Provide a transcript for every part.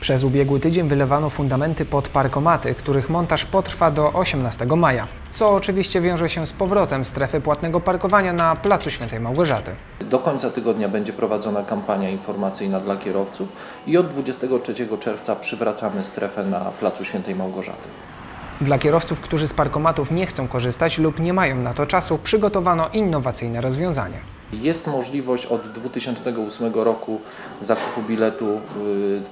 Przez ubiegły tydzień wylewano fundamenty pod parkomaty, których montaż potrwa do 18 maja, co oczywiście wiąże się z powrotem strefy płatnego parkowania na Placu Świętej Małgorzaty. Do końca tygodnia będzie prowadzona kampania informacyjna dla kierowców i od 23 czerwca przywracamy strefę na Placu Świętej Małgorzaty. Dla kierowców, którzy z parkomatów nie chcą korzystać lub nie mają na to czasu, przygotowano innowacyjne rozwiązanie. Jest możliwość od 2008 roku zakupu biletu, y,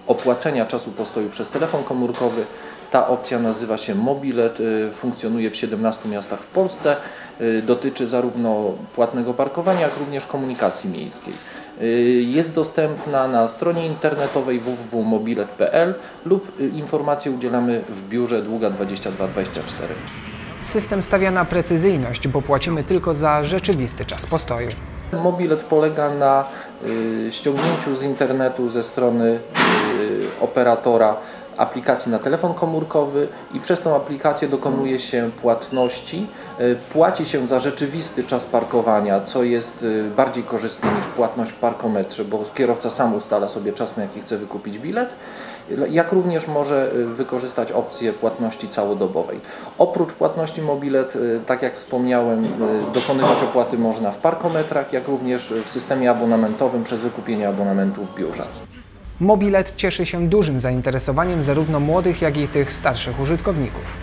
opłacenia czasu postoju przez telefon komórkowy. Ta opcja nazywa się Mobilet, y, funkcjonuje w 17 miastach w Polsce. Y, Dotyczy zarówno płatnego parkowania, jak również komunikacji miejskiej. Jest dostępna na stronie internetowej www.mobilet.pl lub informacje udzielamy w biurze Długa 2224. System stawia na precyzyjność, bo płacimy tylko za rzeczywisty czas postoju. Mobilet polega na y, ściągnięciu z internetu ze strony y, operatora aplikacji na telefon komórkowy i przez tą aplikację dokonuje się płatności. Y, Płaci się za rzeczywisty czas parkowania, co jest y, bardziej korzystne niż płatność w parkometrze, bo kierowca sam ustala sobie czas, na jaki chce wykupić bilet, jak również może y, wykorzystać opcję płatności całodobowej. Oprócz płatności mobilet, tak jak wspomniałem, dokonywać opłaty można w parkometrach, jak również w systemie abonamentowym przez wykupienie abonamentu w biurze. Mobilet cieszy się dużym zainteresowaniem zarówno młodych, jak i tych starszych użytkowników.